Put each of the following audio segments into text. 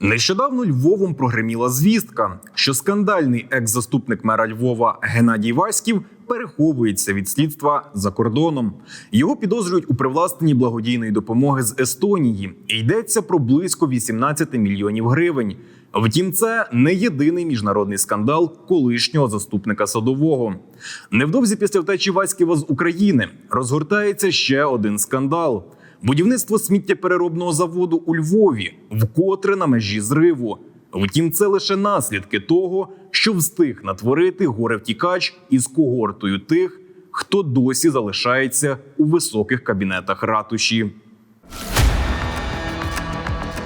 Нещодавно Львовом прогреміла звістка, що скандальний екс-заступник мера Львова Геннадій Васьків переховується від слідства за кордоном. Його підозрюють у привласненні благодійної допомоги з Естонії. І йдеться про близько 18 мільйонів гривень. Втім, це не єдиний міжнародний скандал колишнього заступника садового. Невдовзі після втечі Васьківа з України розгортається ще один скандал. Будівництво сміттєпереробного заводу у Львові вкотре на межі зриву. Втім, це лише наслідки того, що встиг натворити горе-втікач із когортою тих, хто досі залишається у високих кабінетах ратуші.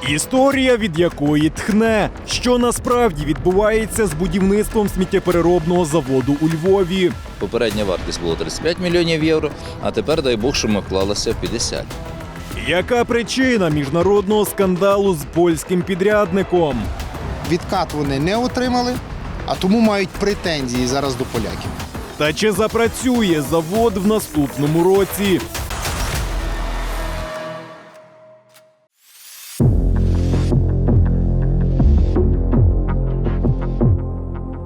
Історія, від якої тхне, що насправді відбувається з будівництвом сміттєпереробного заводу у Львові. Попередня вартість була 35 мільйонів євро, а тепер, дай Бог, що ми вклалися в 50. Яка причина міжнародного скандалу з польським підрядником? Відкат вони не отримали, а тому мають претензії зараз до поляків. Та чи запрацює завод в наступному році?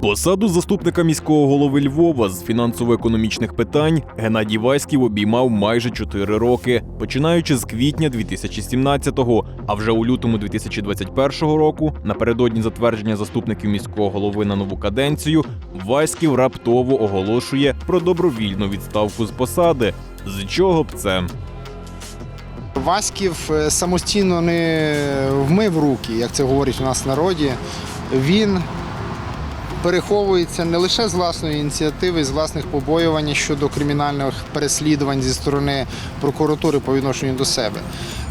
Посаду заступника міського голови Львова з фінансово-економічних питань Геннадій Васьків обіймав майже 4 роки, починаючи з квітня 2017-го, а вже у лютому 2021 року, напередодні затвердження заступників міського голови на нову каденцію, Васьків раптово оголошує про добровільну відставку з посади. З чого б це? Васьків е, самостійно не вмив руки, як це говорять у нас в народі. Він переховується не лише з власної ініціативи, з власних побоювань щодо кримінальних переслідувань зі сторони прокуратури по відношенню до себе.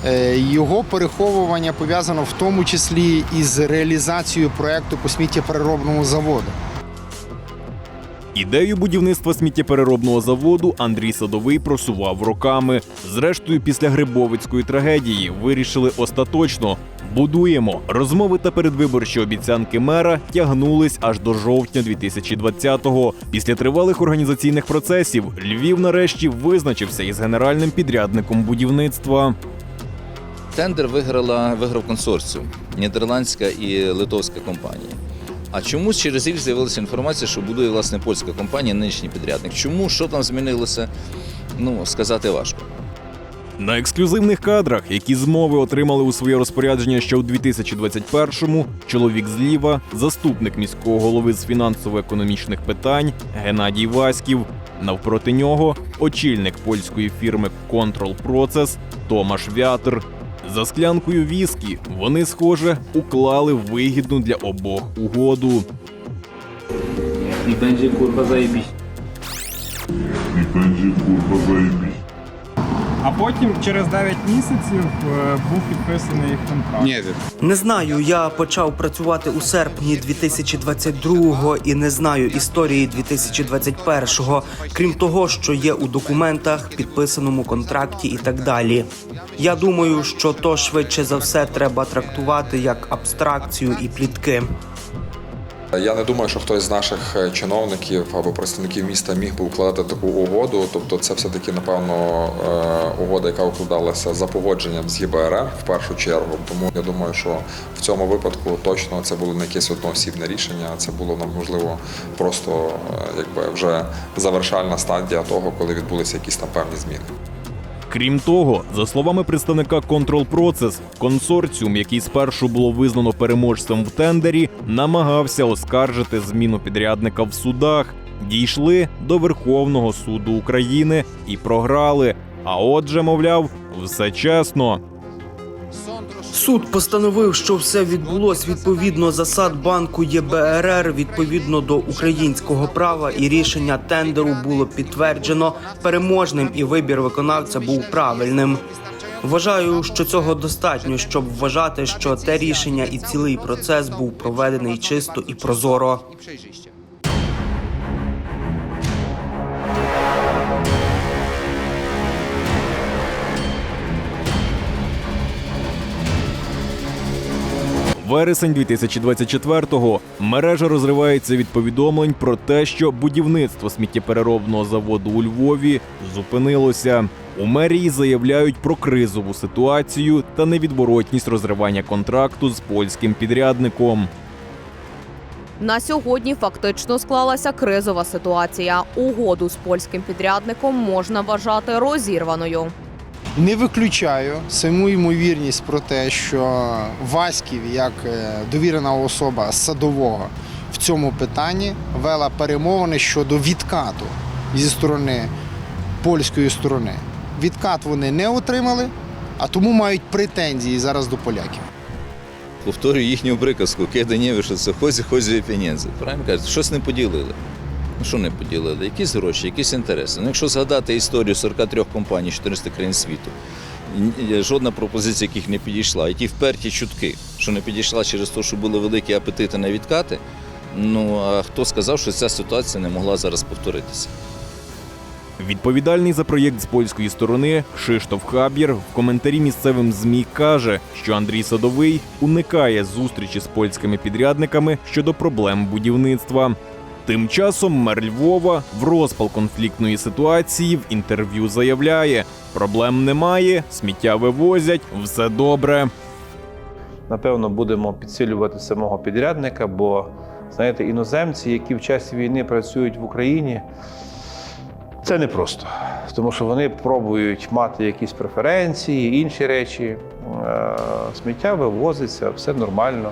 Е, Його переховування пов'язано в тому числі із реалізацією проекту по сміттєпереробному заводу. Ідею будівництва сміттєпереробного заводу Андрій Садовий просував роками. Зрештою, після Грибовицької трагедії вирішили остаточно. Будуємо розмови та передвиборчі обіцянки мера тягнулись аж до жовтня 2020-го. Після тривалих організаційних процесів Львів нарешті визначився із генеральним підрядником будівництва. Тендер виграла, виграв консорціум нідерландська і литовська компанії. А чомусь через рік з'явилася інформація, що будує власне польська компанія, нинішній підрядник. Чому що там змінилося? Ну сказати важко. На ексклюзивних кадрах, які змови отримали у своє розпорядження ще у 2021-му, чоловік зліва, заступник міського голови з фінансово-економічних питань Геннадій Васьків. Навпроти нього очільник польської фірми Control Process Томаш Вятер. За склянкою віскі вони, схоже, уклали вигідну для обох угоду. І бенджі kurwa zajebiście. І бенджі kurwa zajebiście. А потім через 9 місяців е, був підписаний їх контракт. Не знаю, я почав працювати у серпні 2022-го і не знаю історії 2021-го, крім того, що є у документах, підписаному контракті і так далі. Я думаю, що то швидше за все треба трактувати як абстракцію і плітки. Я не думаю, що хтось з наших е, чиновників або представників міста міг би укладати таку угоду. Тобто, це все таки, напевно, е, угода, яка укладалася за погодженням з ЄБРР в першу чергу. Тому я думаю, що в цьому випадку точно це було не якесь одноосібне рішення, це було ну, можливо просто е, якби вже завершальна стадія того, коли відбулися якісь там певні зміни. Крім того, за словами представника Control Process, консорціум, який спершу було визнано переможцем в тендері, намагався оскаржити зміну підрядника в судах. Дійшли до Верховного суду України і програли. А отже, мовляв, все чесно. Суд постановив, що все відбулось відповідно засад банку ЄБРР, відповідно до українського права, і рішення тендеру було підтверджено переможним, і вибір виконавця був правильним. Вважаю, що цього достатньо, щоб вважати, що те рішення і цілий процес був проведений чисто і прозоро. Вересень 2024-го. Мережа розривається від повідомлень про те, що будівництво сміттєпереробного заводу у Львові зупинилося. У мерії заявляють про кризову ситуацію та невідворотність розривання контракту з польським підрядником. На сьогодні фактично склалася кризова ситуація. Угоду з польським підрядником можна вважати розірваною. Не виключаю саму ймовірність про те, що Васьків, як е, довірена особа садового в цьому питанні, вела перемовини щодо відкату зі сторони польської сторони. Відкат вони не отримали, а тому мають претензії зараз до поляків. Повторюю їхню приказку, не що це хозі, хозі пенєнзи. Правильно кажуть, щось не поділили. Ну що не поділили? Якісь гроші, якісь інтереси. Ну, якщо згадати історію 43 компаній 400 країн світу, жодна пропозиція яких не підійшла. І ті вперті чутки, що не підійшла через те, що були великі апетити на відкати. Ну а хто сказав, що ця ситуація не могла зараз повторитися? Відповідальний за проєкт з польської сторони Кшиштоф Хаб'єр в коментарі місцевим змі каже, що Андрій Садовий уникає зустрічі з польськими підрядниками щодо проблем будівництва. Тим часом мер Львова в розпал конфліктної ситуації в інтерв'ю заявляє: проблем немає, сміття вивозять, все добре. напевно, будемо підсилювати самого підрядника, бо знаєте, іноземці, які в часі війни працюють в Україні, це непросто, тому що вони пробують мати якісь преференції, інші речі. Е, Сміття вивозиться, все нормально.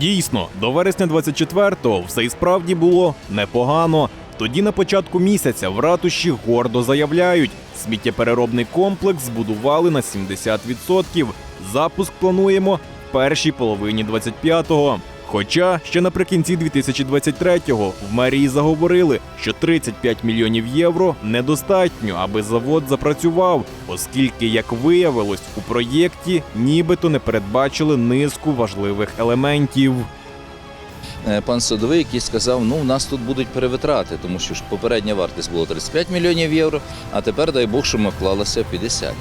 Дійсно, до вересня 24-го все і справді було непогано. Тоді на початку місяця в ратуші гордо заявляють, сміттєпереробний комплекс збудували на 70%. Запуск плануємо в першій половині 25-го. Хоча ще наприкінці 2023-го в мерії заговорили, що 35 мільйонів євро недостатньо, аби завод запрацював, оскільки, як виявилось, у проєкті нібито не передбачили низку важливих елементів. Е, Пан Садовий, який сказав, ну у нас тут будуть перевитрати, тому що ж попередня вартість була 35 мільйонів євро, а тепер дай Бог, що ми вклалися 50.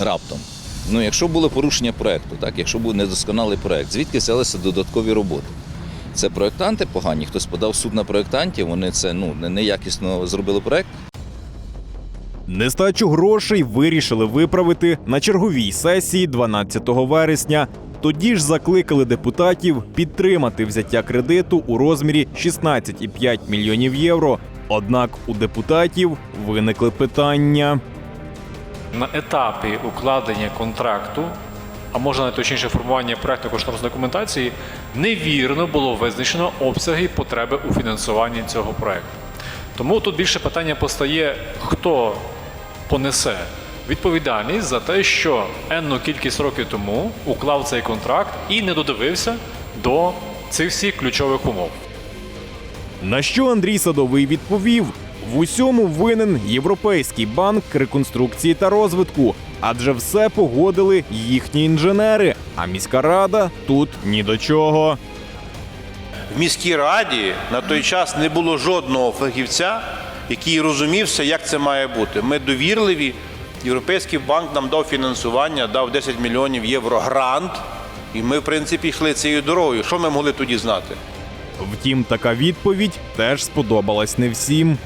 Раптом. Ну, якщо було порушення проекту, так, якщо був недосконалий проект, звідки взялися додаткові роботи? Це проєктанти погані, хтось подав суд на проєктантів, вони це ну, неякісно зробили проект. Нестачу грошей вирішили виправити на черговій сесії 12 вересня. Тоді ж закликали депутатів підтримати взяття кредиту у розмірі 16,5 мільйонів євро. Однак у депутатів виникли питання. На етапі укладення контракту, а може найточніше формування проектно кошторисної документації, невірно було визначено обсяги потреби у фінансуванні цього проекту. Тому тут більше питання постає, хто понесе відповідальність за те, що енну кількість років тому уклав цей контракт і не додивився до цих всіх ключових умов. На що Андрій Садовий відповів: в усьому винен Європейський банк реконструкції та розвитку, адже все погодили їхні інженери. А міська рада тут ні до чого. В міській раді на той час не було жодного фахівця, який розумівся, як це має бути. Ми довірливі. Європейський банк нам дав фінансування, дав 10 мільйонів євро грант, і ми, в принципі, йшли цією дорогою. Що ми могли тоді знати? Втім, така відповідь теж сподобалась не всім.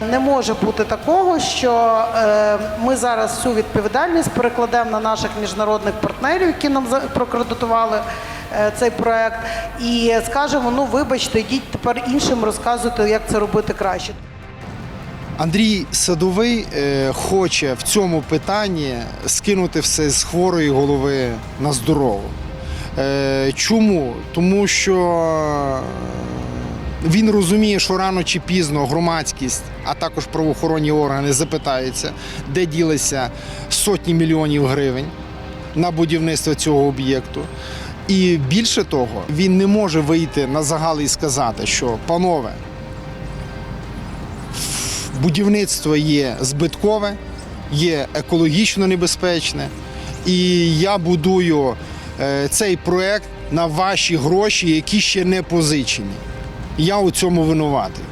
Не може бути такого, що е, ми зараз всю відповідальність перекладемо на наших міжнародних партнерів, які нам прокредитували е, цей проект, і скажемо: ну вибачте, йдіть тепер іншим розказуйте, як це робити краще. Андрій Садовий е, хоче в цьому питанні скинути все з хворої голови на здорову. Чому? Тому що він розуміє, що рано чи пізно громадськість, а також правоохоронні органи запитаються, де ділися сотні мільйонів гривень на будівництво цього об'єкту. І більше того, він не може вийти на загал і сказати, що панове, будівництво є збиткове, є екологічно небезпечне, і я будую е, цей проект на ваші гроші, які ще не позичені. Я у цьому винуватий.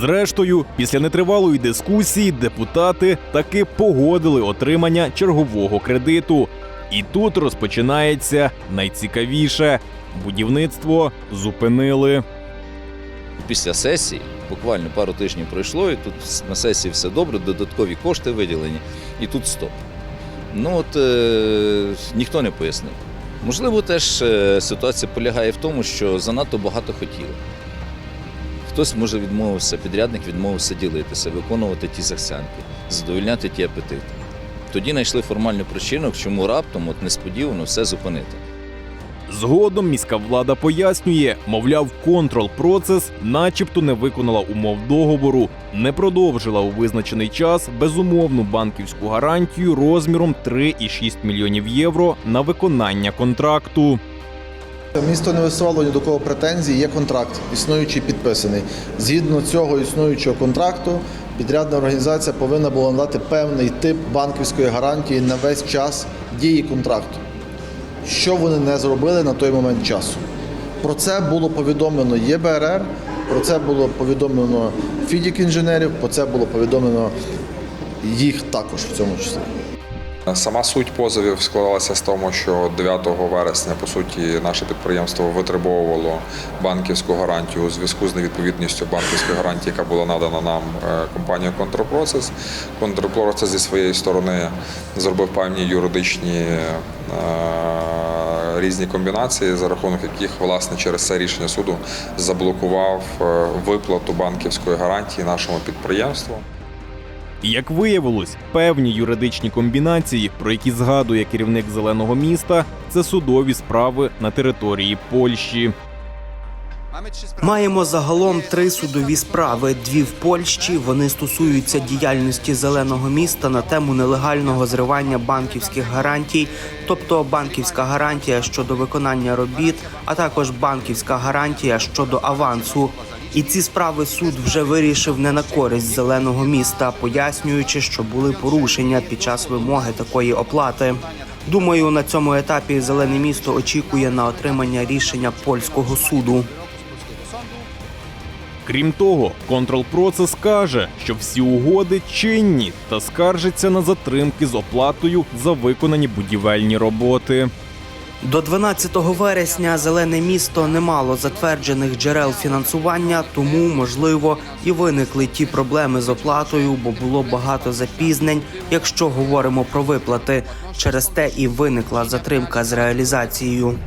Зрештою, після нетривалої дискусії депутати таки погодили отримання чергового кредиту. І тут розпочинається найцікавіше будівництво зупинили. Після сесії, буквально пару тижнів пройшло, і тут на сесії все добре, додаткові кошти виділені, і тут стоп. Ну от е, ніхто не пояснив. Можливо, теж е, ситуація полягає в тому, що занадто багато хотіли. Хтось може відмовився, підрядник відмовився ділитися, виконувати ті захсянки, задовольняти ті апетити. Тоді знайшли формальну причину, чому раптом от несподівано все зупинити. Згодом міська влада пояснює, мовляв, контрол-процес, начебто, не виконала умов договору, не продовжила у визначений час безумовну банківську гарантію розміром 3,6 мільйонів євро на виконання контракту. Місто не висувало ні до кого претензій, є контракт, існуючий підписаний. Згідно цього існуючого контракту, підрядна організація повинна була надати певний тип банківської гарантії на весь час дії контракту. Що вони не зробили на той момент часу. Про це було повідомлено ЄБРР, про це було повідомлено фідік інженерів, про це було повідомлено їх також в цьому числі. Сама суть позовів складалася з тому, що 9 вересня, по суті, наше підприємство витребовувало банківську гарантію у зв'язку з невідповідністю банківської гарантії, яка була надана нам е, компанією Контрпроцес. Контрпроцес зі своєї сторони зробив певні юридичні е, різні комбінації, за рахунок яких власне через це рішення суду заблокував е, виплату банківської гарантії нашому підприємству. Як виявилось, певні юридичні комбінації, про які згадує керівник зеленого міста, це судові справи на території Польщі. Маємо загалом три судові справи: дві в Польщі. Вони стосуються діяльності зеленого міста на тему нелегального зривання банківських гарантій, тобто банківська гарантія щодо виконання робіт, а також банківська гарантія щодо авансу. І ці справи суд вже вирішив не на користь зеленого міста, пояснюючи, що були порушення під час вимоги такої оплати. Думаю, на цьому етапі зелене місто очікує на отримання рішення польського суду. Крім того, контрол-процес каже, що всі угоди чинні та скаржиться на затримки з оплатою за виконані будівельні роботи. До 12 вересня зелене місто не мало затверджених джерел фінансування, тому можливо і виникли ті проблеми з оплатою, бо було багато запізнень, якщо говоримо про виплати. Через те і виникла затримка з реалізацією.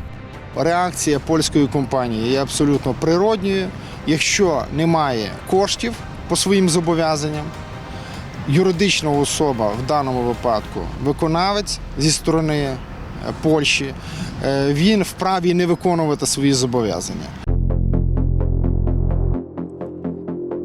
Реакція польської компанії є абсолютно природньою. Якщо немає коштів по своїм зобов'язанням, юридична особа в даному випадку виконавець зі сторони Польщі, е, він вправі не виконувати свої зобов'язання.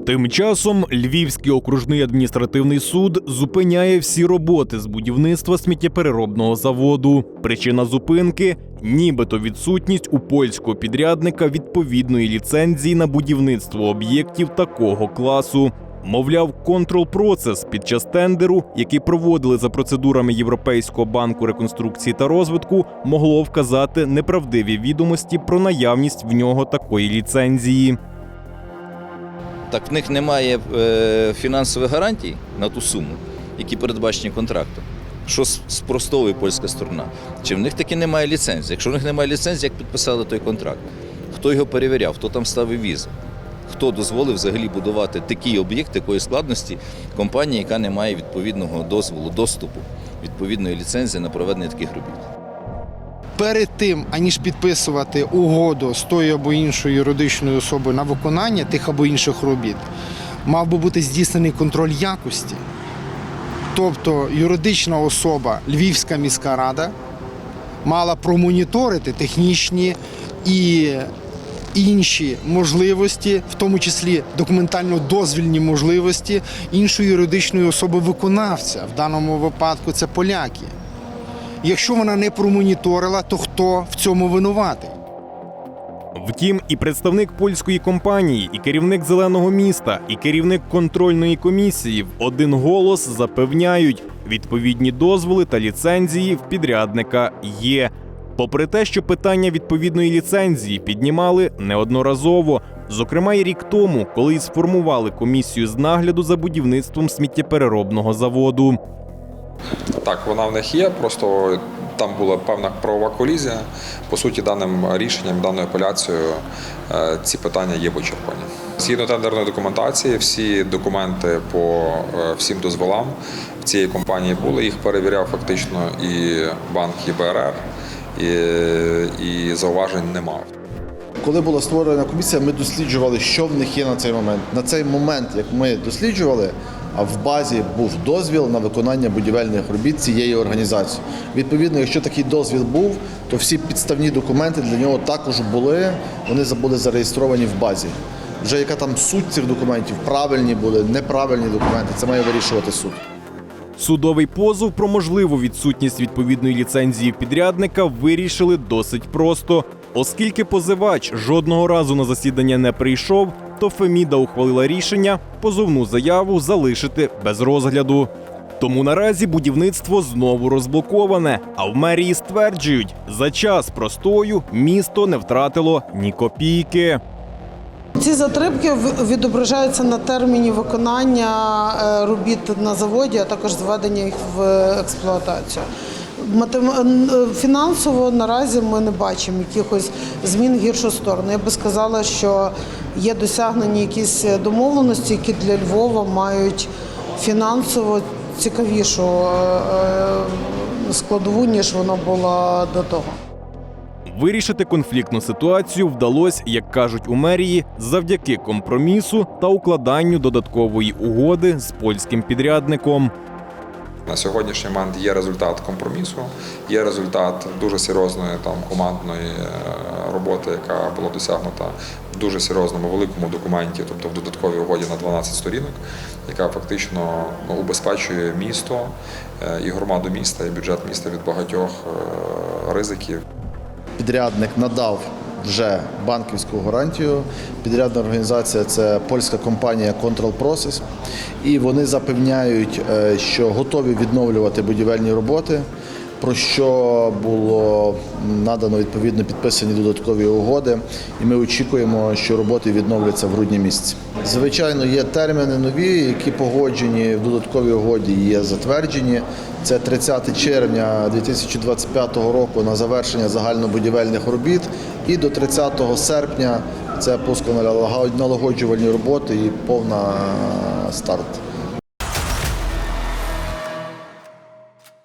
Тим часом Львівський окружний адміністративний суд зупиняє всі роботи з будівництва сміттєпереробного заводу. Причина зупинки нібито відсутність у польського підрядника відповідної ліцензії на будівництво об'єктів такого класу. Мовляв, контрол-процес під час тендеру, який проводили за процедурами Європейського банку реконструкції та розвитку, могло вказати неправдиві відомості про наявність в нього такої ліцензії. Так в них немає е, фінансових гарантій на ту суму, які передбачені контрактом. Що спростовує польська сторона? Чи в них таки немає ліцензії? Якщо в них немає ліцензії, як підписали той контракт? Хто його перевіряв? Хто там ставив візу? Хто дозволив взагалі будувати такий об'єкт такої складності компанії, яка не має відповідного дозволу, доступу, відповідної ліцензії на проведення таких робіт? Перед тим, аніж підписувати угоду з тою або іншою юридичною особою на виконання тих або інших робіт, мав би бути здійснений контроль якості. Тобто юридична особа, Львівська міська рада, мала промоніторити технічні і інші можливості, в тому числі документально-дозвільні можливості іншої юридичної особи виконавця. В даному випадку це поляки. Якщо вона не промоніторила, то хто в цьому винуватий? Втім, і представник польської компанії, і керівник зеленого міста, і керівник контрольної комісії в один голос запевняють, відповідні дозволи та ліцензії в підрядника є. Попри те, що питання відповідної ліцензії піднімали неодноразово, зокрема й рік тому, коли сформували комісію з нагляду за будівництвом сміттєпереробного заводу. Так, вона в них є, просто там була певна правова колізія. По суті, даним рішенням, даною апеляцією е, ці питання є вичерпані. Згідно тендерної документації, всі документи по е, всім дозволам в цієї компанії були. Їх перевіряв фактично і банк ЄБРР, і, і зауважень не мав. Коли була створена комісія, ми досліджували, що в них є на цей момент. На цей момент, як ми досліджували, а в базі був дозвіл на виконання будівельних робіт цієї організації. Відповідно, якщо такий дозвіл був, то всі підставні документи для нього також були. Вони були зареєстровані в базі. Вже яка там суть цих документів, правильні були, неправильні документи, це має вирішувати суд. Судовий позов про можливу відсутність відповідної ліцензії підрядника вирішили досить просто. Оскільки позивач жодного разу на засідання не прийшов, то Феміда ухвалила рішення позовну заяву залишити без розгляду. Тому наразі будівництво знову розблоковане. А в мерії стверджують, за час простою місто не втратило ні копійки. Ці затримки в- відображаються на терміні виконання е, робіт на заводі, а також зведення їх в експлуатацію. Матем- е, Фінансово наразі ми не бачимо якихось змін в гіршу сторону. Я би сказала, що є досягнені якісь домовленості, які для Львова мають фінансово цікавішу е, е, складову, ніж вона була до того. Вирішити конфліктну ситуацію вдалося, як кажуть у мерії, завдяки компромісу та укладанню додаткової угоди з польським підрядником. На сьогоднішній момент є результат компромісу, є результат дуже серйозної там командної е, роботи, яка була досягнута в дуже серйозному великому документі, тобто в додатковій угоді на 12 сторінок, яка фактично ну, убезпечує місто е, і громаду міста, і бюджет міста від багатьох е, ризиків. Підрядник надав вже банківську гарантію. Підрядна організація це польська компанія Control Process. І вони запевняють, е, що готові відновлювати будівельні роботи, про що було надано відповідно підписані додаткові угоди. І ми очікуємо, що роботи відновляться в грудні місяці. Звичайно, є терміни нові, які погоджені в додатковій угоді, є затверджені. Це 30 червня 2025 року на завершення загальнобудівельних робіт, і до 30 серпня це пусконалагоджувальні роботи і повна старт.